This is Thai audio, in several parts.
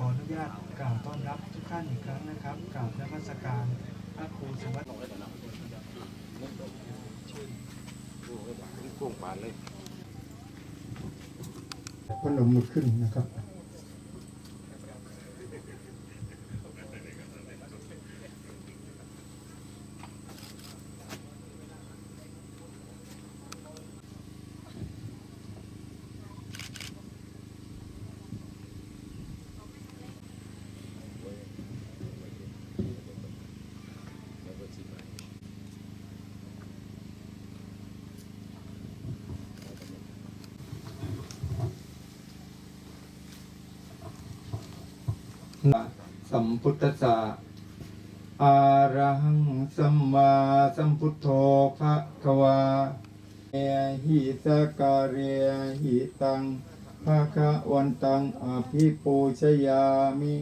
ขออนุญาตกล่าวต้อนรับทุกท่านอีกครั้งนะครับกราบนมัสการพระครูสุวัสดิ์กุ้งปานเลยพนมมือขึ้นนะครับ สัมพุทธะอาระหังสัมมาสัมพุทโธภะคะวาเอหิสการะหิตังภะคะวันตังอภิปูชยามิ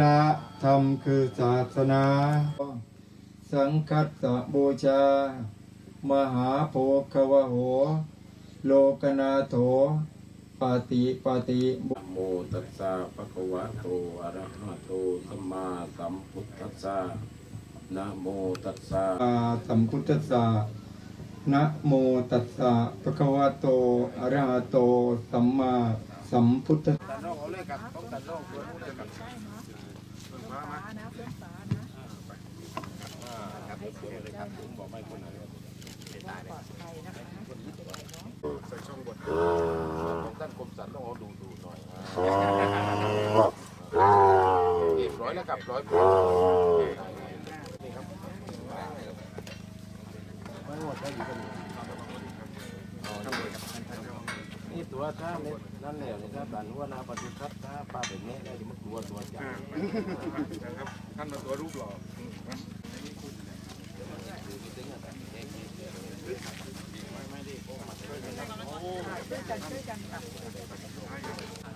ละธรรมคือศาสนา สังคัสสะบูชา มหาโภควโห โลกนาโถ ปฏิปฏินะโมตัสสะภะคะวะโตอะระหะโตสัมมาสัมพุทธัสสะนะโมตัสสะอาสัมพุทธัสสะนะโมตัสสะภะคะวะโตอะระหะโตสัมมาสัมพุทธัสสะ เรียบร้อยแล้วครับร้อยนี่ครับไม่หมดได้อยู่กันนี่ตัวถ้าเม็ดนั่นแหละนี่ถ้าตันว่านาปฏิทัศน์ถ้าป้าแบบนี้ได้มันตัวตัวใหญ่ท่านมาตัวรูปหล่อก็ได้ไล่จับจะมาเนี่ยเอาตัวที่ว่า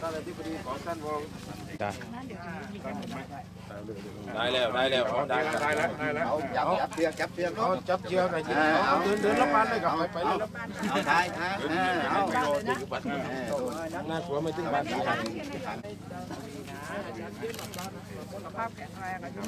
ท่านอธิบดีของท่านวได้แล้วได้แล้วได้แล้วได้แล้วได้แล้วจับจับเชือกจับเชือกเอาจับเชือกหน่อยสิเอาเดินเดินรับมันเลยกับไปเลยเอาถ่ายถ่ายเออเอาไม่โดนอยู่บัตรหน้าตัวไม่ถึงบัตร ภาพแข็งแรงอายุ